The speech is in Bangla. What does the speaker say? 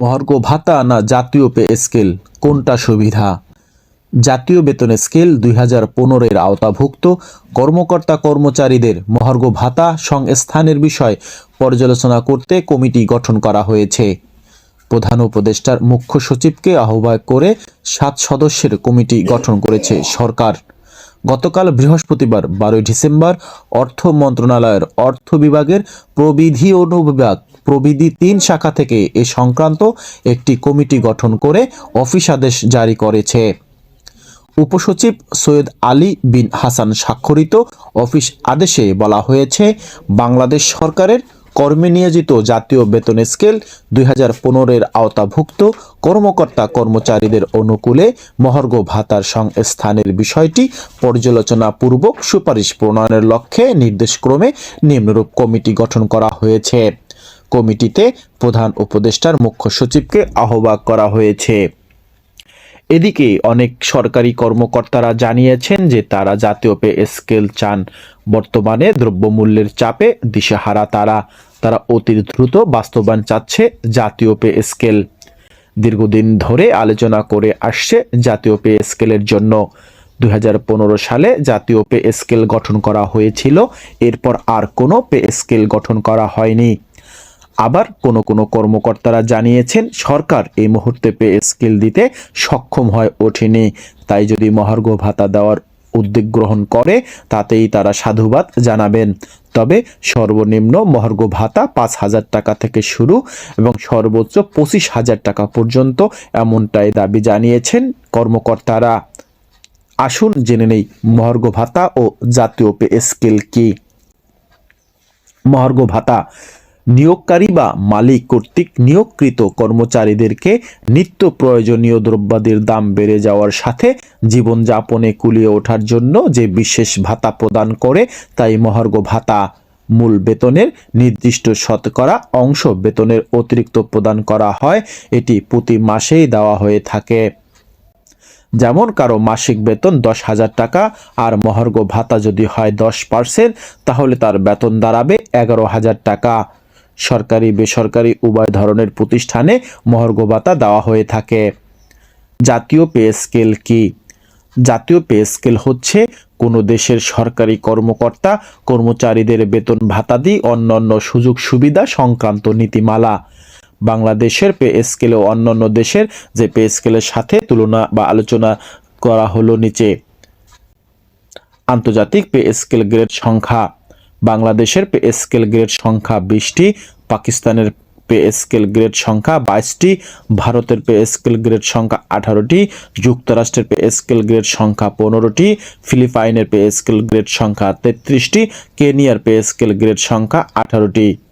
মহার্ঘ ভাতা না জাতীয় পে স্কেল? কোনটা সুবিধা? জাতীয় বেতন স্কেল দুই হাজার পনেরোর আওতাভুক্ত। কর্মকর্তা কর্মচারীদের মহার্ঘ ভাতা সংস্থানের বিষয় পর্যালোচনা করতে কমিটি গঠন করা হয়েছে। প্রধান উপদেষ্টার মুখ্য সচিবকে আহ্বায়ক করে সাত সদস্যের কমিটি গঠন করেছে সরকার। গতকাল বৃহস্পতিবার বারোই ডিসেম্বর অর্থ মন্ত্রণালয়ের অর্থ বিভাগের প্রবিধি অনুবিভাগ প্রবিধি তিন শাখা থেকে এ সংক্রান্ত একটি কমিটি গঠন করে অফিস আদেশ জারি করেছে। উপসচিব সৈয়দ আলী বিন হাসান স্বাক্ষরিত অফিস আদেশে বলা হয়েছে, বাংলাদেশ সরকারের কর্মে নিয়োজিত জাতীয় বেতন স্কেল দুই হাজার পনেরোর আওতাভুক্ত কর্মকর্তা কর্মচারীদের অনুকূলে মহার্ঘ ভাতার সংস্থানের বিষয়টি পর্যালোচনাপূর্বক সুপারিশ প্রণয়নের লক্ষ্যে নির্দেশক্রমে নিম্নরূপ কমিটি গঠন করা হয়েছে। কমিটিতে প্রধান উপদেষ্টার মুখ্য সচিবকে আহ্বায়ক করা হয়েছে। এদিকে অনেক সরকারি কর্মকর্তারা জানিয়েছেন যে তারা জাতীয় পে স্কেল চান। বর্তমানে দ্রব্যমূল্যের চাপে দিশেহারা তারা। তারা অতি দ্রুত বাস্তবায়ন চাচ্ছে জাতীয় পে স্কেল। দীর্ঘদিন ধরে আলোচনা করে আসছে জাতীয় পে স্কেলের জন্য। পনেরো সালে জাতীয় পে স্কেল গঠন করা হয়েছিল। এরপর আর কোনো পে স্কেল গঠন করা হয়নি। আবার কোনো কোনো কর্মকর্তারা জানিয়েছেন, সরকার এই মুহূর্তে পে স্কেল দিতে সক্ষম হয়ে ওঠেনি। তাই যদি মহার্ঘ ভাতা দেওয়ার উদ্যোগ গ্রহণ করে, তাতেই তারা সাধুবাদ জানাবেন। তবে সর্বনিম্ন মহার্ঘ ভাতা পাঁচ হাজার টাকা থেকে শুরু এবং সর্বোচ্চ পঁচিশ হাজার টাকা পর্যন্ত এমনটাই দাবি জানিয়েছেন কর্মকর্তারা। আসুন জেনে নেই মহার্ঘ ভাতা ও জাতীয় পে স্কেল কি। মহার্ঘ ভাতা নিয়োগকারী বা মালিক কর্তৃক নিয়োগকৃত কর্মচারীদেরকে নিত্য প্রয়োজনীয় দ্রব্যাদির দাম বেড়ে যাওয়ার সাথে জীবনযাপনে কুলিয়ে ওঠার জন্য যে বিশেষ ভাতা প্রদান করে, তাই মহার্ঘ ভাতা মূল বেতনের নির্দিষ্ট শতকরা অংশ বেতনের অতিরিক্ত প্রদান করা হয়। এটি প্রতি মাসেই দেওয়া হয়ে থাকে। যেমন কারও মাসিক বেতন দশ হাজার টাকা আর মহার্ঘ ভাতা যদি হয় দশ পার্সেন্ট, তাহলে তার বেতন দাঁড়াবে এগারো হাজার টাকা। সরকারি, বেসরকারি উভয় ধরনের প্রতিষ্ঠানে মহার্ঘ ভাতা দেওয়া হয়ে থাকে। জাতীয় পে স্কেল কি? জাতীয় পে স্কেল হচ্ছে কোনো দেশের সরকারি কর্মকর্তা, কর্মচারীদের বেতন ভাতাদি অন্যান্য সুযোগ সুবিধা সংক্রান্ত নীতিমালা। বাংলাদেশের পে স্কেল ও অন্যান্য দেশের যে পে স্কেলের সাথে তুলনা বা আলোচনা করা হলো নিচে। আন্তর্জাতিক পে স্কেল গ্রেড সংখ্যা। বাংলাদেশের পে স্কেল গ্রেড সংখ্যা বিশটি, পাকিস্তানের পে স্কেল গ্রেড সংখ্যা বাইশটি, ভারতের পে স্কেল গ্রেড সংখ্যা আঠারোটি, যুক্তরাষ্ট্রের পে স্কেল গ্রেড সংখ্যা পনেরোটি, ফিলিপাইনের পে স্কেল গ্রেড সংখ্যা তেত্রিশটি, কেনিয়ার পে স্কেল গ্রেড সংখ্যা আঠারোটি।